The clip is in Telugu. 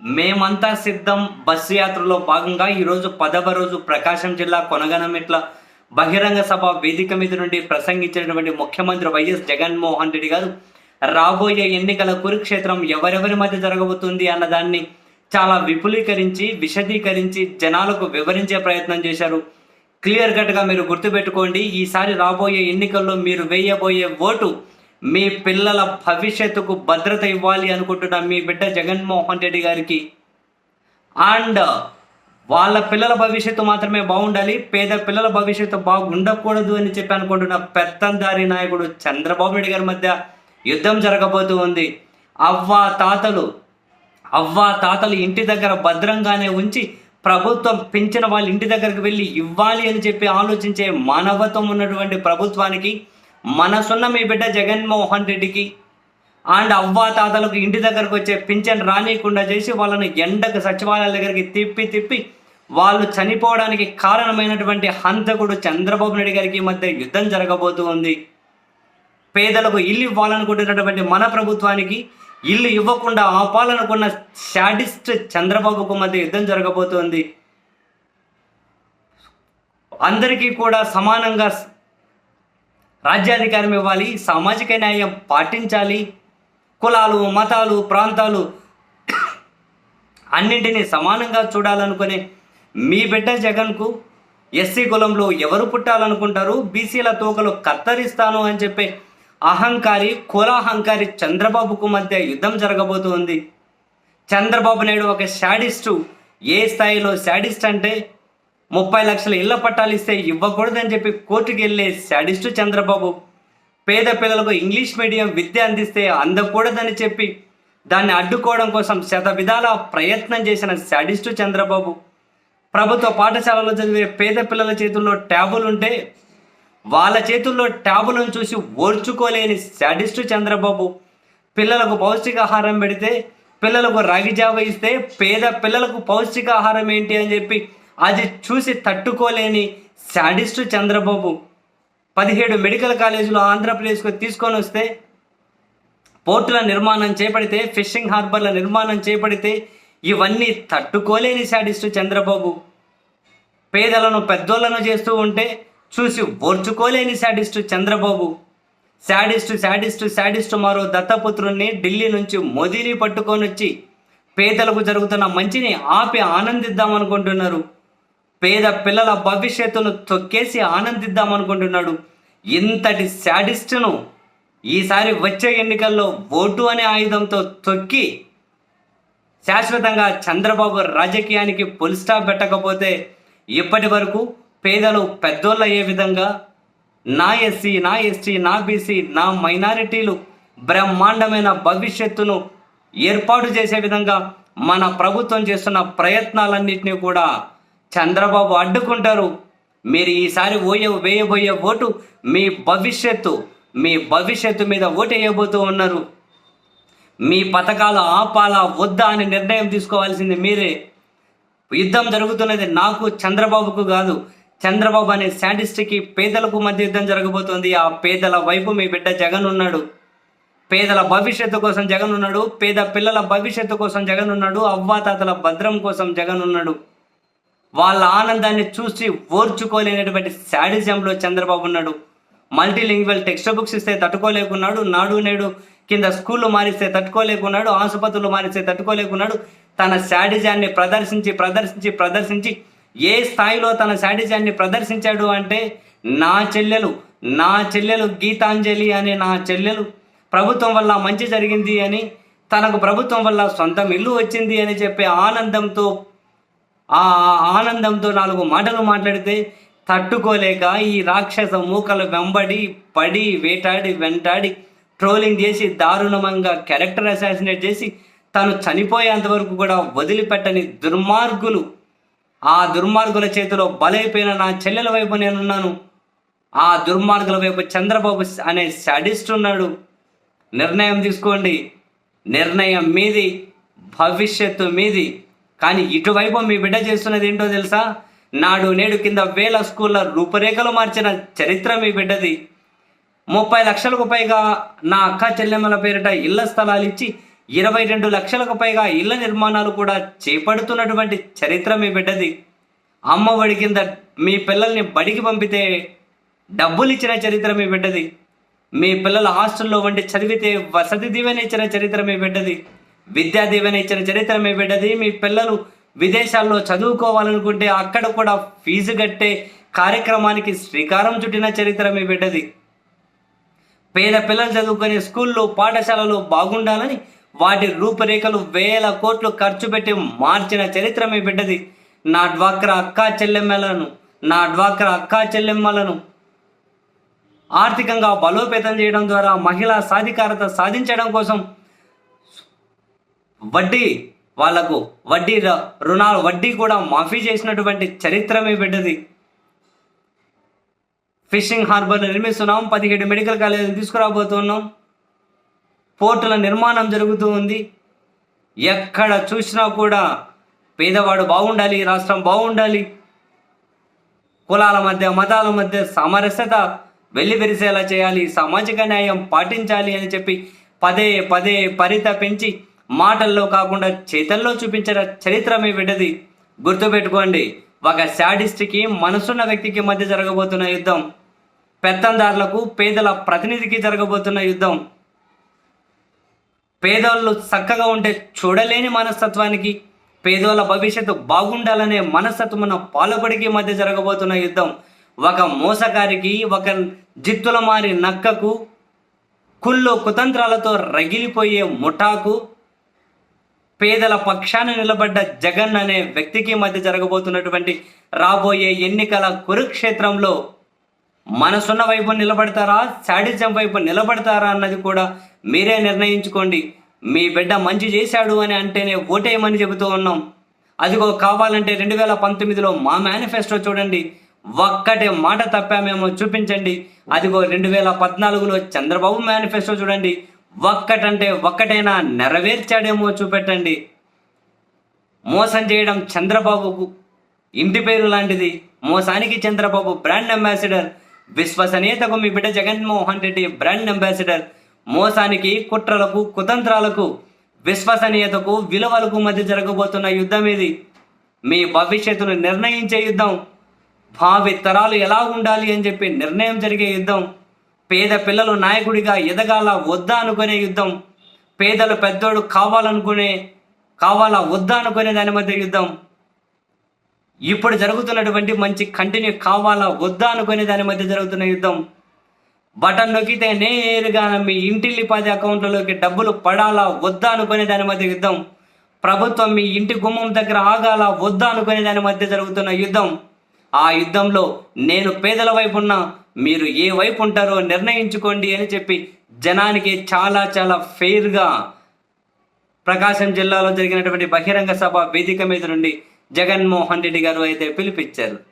మేమంతా సిద్ధం. బస్సు యాత్రలో భాగంగా ఈరోజు పదవ రోజు ప్రకాశం జిల్లా కొనగనమిట్ల బహిరంగ సభ వేదిక మీద నుండి ప్రసంగించినటువంటి ముఖ్యమంత్రి వైఎస్ జగన్మోహన్ రెడ్డి గారు రాబోయే ఎన్నికల కురుక్షేత్రం ఎవరెవరి మధ్య జరగబోతుంది అన్నదాన్ని చాలా విపులీకరించి విశదీకరించి జనాలకు వివరించే ప్రయత్నం చేశారు. క్లియర్ కట్గా మీరు గుర్తుపెట్టుకోండి ఈసారి రాబోయే ఎన్నికల్లో మీరు వేయబోయే ఓటు మీ పిల్లల భవిష్యత్తుకు భద్రత ఇవ్వాలి అనుకుంటున్న మీ బిడ్డ జగన్మోహన్ రెడ్డి గారికి. అండ్ వాళ్ళ పిల్లల భవిష్యత్తు మాత్రమే బాగుండాలి పేద పిల్లల భవిష్యత్తు బాగుండకూడదు అని చెప్పి అనుకుంటున్న పెత్తందారి నాయకుడు చంద్రబాబు నాయుడు గారి మధ్య యుద్ధం జరగబోతూ ఉంది. అవ్వ తాతలు అవ్వ తాతలు ఇంటి దగ్గర భద్రంగానే ఉంచి ప్రభుత్వం పెంచిన వాళ్ళ ఇంటి దగ్గరికి వెళ్ళి ఇవ్వాలి అని చెప్పి ఆలోచించే మానవత్వం ఉన్నటువంటి ప్రభుత్వానికి మనసున్న మీ బిడ్డ జగన్మోహన్ రెడ్డికి అండ్ అవ్వా తాతలకు ఇంటి దగ్గరకు వచ్చే పింఛన్ రానియకుండా చేసి వాళ్ళని ఎండకు సచివాలయాల దగ్గరికి తిప్పి తిప్పి వాళ్ళు చనిపోవడానికి కారణమైనటువంటి హంతకుడు చంద్రబాబు నాయుడు గారికి మధ్య యుద్ధం జరగబోతూ ఉంది. పేదలకు ఇల్లు ఇవ్వాలనుకుంటున్నటువంటి మన ప్రభుత్వానికి ఇల్లు ఇవ్వకుండా ఆపాలనుకున్న షాడిస్ట్ చంద్రబాబుకు మధ్య యుద్ధం జరగబోతోంది. అందరికీ కూడా సమానంగా రాజ్యాధికారం ఇవ్వాలి సామాజిక న్యాయం పాటించాలి. కులాలు మతాలు ప్రాంతాలు అన్నింటినీ సమానంగా చూడాలనుకునే మీ బిడ్డ జగన్కు ఎస్సీ కులంలో ఎవరు పుట్టాలనుకుంటారు? బీసీల తోకలు కత్తరిస్తాను అని చెప్పే అహంకారి కులాహంకారి చంద్రబాబుకు మధ్య యుద్ధం జరగబోతోంది. చంద్రబాబు నాయుడు ఒక శాడిస్టు. ఏ స్థాయిలో శాడిస్ట్ అంటే ముప్పై లక్షల ఇళ్ళ పట్టాలు ఇస్తే ఇవ్వకూడదని చెప్పి కోర్టుకు వెళ్ళే శాడిస్టు చంద్రబాబు. పేద పిల్లలకు ఇంగ్లీష్ మీడియం విద్య అందిస్తే అందకూడదని చెప్పి దాన్ని అడ్డుకోవడం కోసం శత విధాల ప్రయత్నం చేసిన శాడిస్టు చంద్రబాబు. ప్రభుత్వ పాఠశాలలో చదివే పేద పిల్లల చేతుల్లో ట్యాబులు ఉంటే వాళ్ళ చేతుల్లో ట్యాబులను చూసి ఓర్చుకోలేని శాడిస్టు చంద్రబాబు. పిల్లలకు పౌష్టికాహారం పెడితే పిల్లలకు రాగి జావ ఇస్తే పేద పిల్లలకు పౌష్టికాహారం ఏంటి అని చెప్పి అది చూసి తట్టుకోలేని శాడిస్టు చంద్రబాబు. పదిహేడు మెడికల్ కాలేజీలు ఆంధ్రప్రదేశ్కు తీసుకొని వస్తే పోర్టుల నిర్మాణం చేపడితే ఫిషింగ్ హార్బర్ల నిర్మాణం చేపడితే ఇవన్నీ తట్టుకోలేని శాడిస్టు చంద్రబాబు. పేదలను పెద్దోళ్ళను చేస్తూ ఉంటే చూసి ఓర్చుకోలేని sadist Chandrababu. Sadist sadist sadist మరో దత్తపుత్రుణ్ణి ఢిల్లీ నుంచి మోదీని పట్టుకొని వచ్చి పేదలకు జరుగుతున్న మంచిని ఆపి ఆనందిద్దామనుకుంటున్నారు. పేద పిల్లల భవిష్యత్తును తొక్కేసి ఆనందిద్దాం అనుకుంటున్నాడు. ఇంతటి శాడిస్టును ఈసారి వచ్చే ఎన్నికల్లో ఓటు అనే ఆయుధంతో తొక్కి శాశ్వతంగా చంద్రబాబు రాజకీయానికి పుల్ స్టాప్ పెట్టకపోతే ఇప్పటి వరకు పేదలు పెద్దోళ్ళు అయ్యే విధంగా నా ఎస్సీ నా ఎస్టీ నా బీసీ నా మైనారిటీలు బ్రహ్మాండమైన భవిష్యత్తును ఏర్పాటు చేసే విధంగా మన ప్రభుత్వం చేస్తున్న ప్రయత్నాలన్నింటినీ కూడా చంద్రబాబు అడ్డుకుంటారు. మీరు ఈసారి ఓయ వేయబోయే ఓటు మీ భవిష్యత్తు మీ భవిష్యత్తు మీద ఓటు వేయబోతూ ఉన్నారు. మీ పథకాలు ఆపాలా వద్దా అని నిర్ణయం తీసుకోవాల్సింది మీరే. యుద్ధం జరుగుతున్నది నాకు చంద్రబాబుకు కాదు. చంద్రబాబు అనే శాడిస్ట్కి పేదలకు మధ్య యుద్ధం జరగబోతోంది. ఆ పేదల వైపు మీ బిడ్డ జగన్ ఉన్నాడు. పేదల భవిష్యత్తు కోసం జగన్ ఉన్నాడు. పేద పిల్లల భవిష్యత్తు కోసం జగన్ ఉన్నాడు. అవ్వాతాతల భద్రం కోసం జగన్ ఉన్నాడు. వాళ్ళ ఆనందాన్ని చూసి ఓర్చుకోలేనటువంటి శాడిజంలో చంద్రబాబు ఉన్నాడు. మల్టీలింగ్వల్ టెక్స్ట్ బుక్స్ ఇస్తే తట్టుకోలేకున్నాడు. నాడు నేడు కింద స్కూళ్ళు మారిస్తే తట్టుకోలేకున్నాడు. ఆసుపత్రులు మారిస్తే తట్టుకోలేకున్నాడు. తన శాడిజాన్ని ప్రదర్శించి ప్రదర్శించి ప్రదర్శించి ఏ స్థాయిలో తన శాడిజాన్ని ప్రదర్శించాడు అంటే నా చెల్లెలు నా చెల్లెలు గీతాంజలి అనే నా చెల్లెలు ప్రభుత్వం వల్ల మంచి జరిగింది అని తనకు ప్రభుత్వం వల్ల సొంతం ఇల్లు వచ్చింది అని చెప్పే ఆనందంతో ఆ ఆనందంతో నాలుగు మాటలు మాట్లాడితే తట్టుకోలేక ఈ రాక్షస మూకలు వెంబడి పడి వేటాడి వెంటాడి ట్రోలింగ్ చేసి దారుణంగా క్యారెక్టర్ అసాసినేట్ చేసి తను చనిపోయేంత వరకు కూడా వదిలిపెట్టని దుర్మార్గులు. ఆ దుర్మార్గుల చేతిలో బలైపోయిన నా చెల్లెల వైపు నేనున్నాను. ఆ దుర్మార్గుల వైపు చంద్రబాబు అనే సడిస్ట్ ఉన్నాడు. నిర్ణయం తీసుకోండి. నిర్ణయం మీది భవిష్యత్తు మీది. కానీ ఇటువైపు మీ బిడ్డ చేస్తున్నది ఏంటో తెలుసా? నాడు నేడు కింద వేల స్కూళ్ళ రూపురేఖలు మార్చిన చరిత్ర మీ బిడ్డది. ముప్పై లక్షలకు పైగా నా అక్క చెల్లెమ్మల పేరిట ఇళ్ళ స్థలాలు ఇచ్చి ఇరవై రెండు లక్షలకు పైగా ఇళ్ళ నిర్మాణాలు కూడా చేపడుతున్నటువంటి చరిత్ర మీ బిడ్డది. అమ్మ ఒడి కింద మీ పిల్లల్ని బడికి పంపితే డబ్బులు ఇచ్చిన చరిత్ర మీ బిడ్డది. మీ పిల్లల హాస్టల్లో వండి చదివితే వసతి దీవెన ఇచ్చిన చరిత్ర మీ బిడ్డది. విద్యా దీవెన ఇచ్చిన చరిత్ర మీ బిడ్డది మీ పిల్లలు విదేశాల్లో చదువుకోవాలనుకుంటే అక్కడ కూడా ఫీజు కట్టే కార్యక్రమానికి శ్రీకారం చుట్టిన చరిత్ర మీ బిడ్డది. పేద పిల్లలు చదువుకునే స్కూల్లో పాఠశాలలో బాగుండాలని వాటి రూపురేఖలు వేల కోట్లు ఖర్చు పెట్టి మార్చిన చరిత్ర మీ బిడ్డది. నా డ్వాక్రా అక్కా చెల్లెమ్మలను నా డ్వాక్రా అక్కా చెల్లెమ్మలను ఆర్థికంగా బలోపేతం చేయడం ద్వారా మహిళా సాధికారత సాధించడం కోసం వడ్డీ వాళ్ళకు వడ్డీ ర- రుణాలు వడ్డీ కూడా మాఫీ చేసినటువంటి చరిత్ర మీ బిడ్డది. ఫిషింగ్ హార్బర్ నిర్మిస్తున్నాం పదిహేడు మెడికల్ కాలేజీలు తీసుకురాబోతున్నాం. పోర్టుల నిర్మాణం జరుగుతూ ఉంది. ఎక్కడ చూసినా కూడా పేదవాడు బాగుండాలి రాష్ట్రం బాగుండాలి. కులాల మధ్య మతాల మధ్య సామరస్యత వెల్లివిరిసేలా చేయాలి సామాజిక న్యాయం పాటించాలి అని చెప్పి పదే పదే పరిత పెంచి మాటల్లో కాకుండా చేతల్లో చూపించిన చరిత్ర మీ బిడ్డది. గుర్తుపెట్టుకోండి ఒక శాడిస్ట్కి మనసున్న వ్యక్తికి మధ్య జరగబోతున్న యుద్ధం. పెత్తందారులకు పేదల ప్రతినిధికి జరగబోతున్న యుద్ధం. పేదోళ్ళు చక్కగా ఉంటే చూడలేని మనస్తత్వానికి పేదోళ్ళ భవిష్యత్తు బాగుండాలనే మనస్తత్వం ఉన్న పాలకుడికి మధ్య జరగబోతున్న యుద్ధం. ఒక మోసగారికి ఒక జిత్తుల మారి నక్కకు కుళ్ళు కుతంత్రాలతో రగిలిపోయే ముఠాకు పేదల పక్షాన నిలబడ్డ జగన్ అనే వ్యక్తికి మధ్య జరగబోతున్నటువంటి రాబోయే ఎన్నికల కురుక్షేత్రంలో మనసున్న వైపు నిలబడతారా శాడిజం వైపు నిలబడతారా అన్నది కూడా మీరే నిర్ణయించుకోండి. మీ బిడ్డ మంచి చేశాడు అని అంటేనే ఓటేయమని చెబుతూ ఉన్నాం. అదిగో కావాలంటే రెండు వేల పంతొమ్మిదిలో మా మేనిఫెస్టో చూడండి. ఒక్కటే మాట తప్పామేమో చూపించండి. అదిగో రెండు వేల పద్నాలుగులో చంద్రబాబు మేనిఫెస్టో చూడండి. ఒక్కటంటే ఒక్కటైనా నెరవేర్చాడేమో చూపెట్టండి. మోసం చేయడం చంద్రబాబుకు ఇంటి పేరు లాంటిది. మోసానికి చంద్రబాబు బ్రాండ్ అంబాసిడర్. విశ్వసనీయతకు మీ బిడ్డ జగన్మోహన్ రెడ్డి బ్రాండ్ అంబాసిడర్. మోసానికి కుట్రలకు కుతంత్రాలకు విశ్వసనీయతకు విలువలకు మధ్య జరగబోతున్న యుద్ధం ఇది. మీ భవిష్యత్తును నిర్ణయించే యుద్ధం. భావి తరాలు ఎలా ఉండాలి అని చెప్పి నిర్ణయం జరిగే యుద్ధం. పేద పిల్లలు నాయకుడిగా ఎదగాల వద్దా అనుకునే యుద్ధం. పేదలు పెద్దోడు కావాలనుకునే కావాలా వద్దా అనుకునే దాని మధ్య యుద్ధం. ఇప్పుడు జరుగుతున్నటువంటి మంచి కంటిన్యూ కావాలా వద్దా అనుకునే దాని మధ్య జరుగుతున్న యుద్ధం. బటన్ నొక్కితే నేరుగా మీ ఇంటిల్లిపాది అకౌంట్లలోకి డబ్బులు పడాలా వద్దా అనుకునే దాని మధ్య యుద్ధం. ప్రభుత్వం మీ ఇంటి గుమ్మం దగ్గర ఆగాల వద్దా అనుకునే దాని మధ్య జరుగుతున్న యుద్ధం. ఆ యుద్ధంలో నేను పేదల వైపు ఉన్నా మీరు ఏ వైపు ఉంటారో నిర్ణయించుకోండి అని చెప్పి జనానికి చాలా చాలా ఫెయిర్గా ప్రకాశం జిల్లాలో జరిగినటువంటి బహిరంగ సభ వేదిక మీద నుండి జగన్మోహన్ రెడ్డి గారు అయితే పిలిపించారు.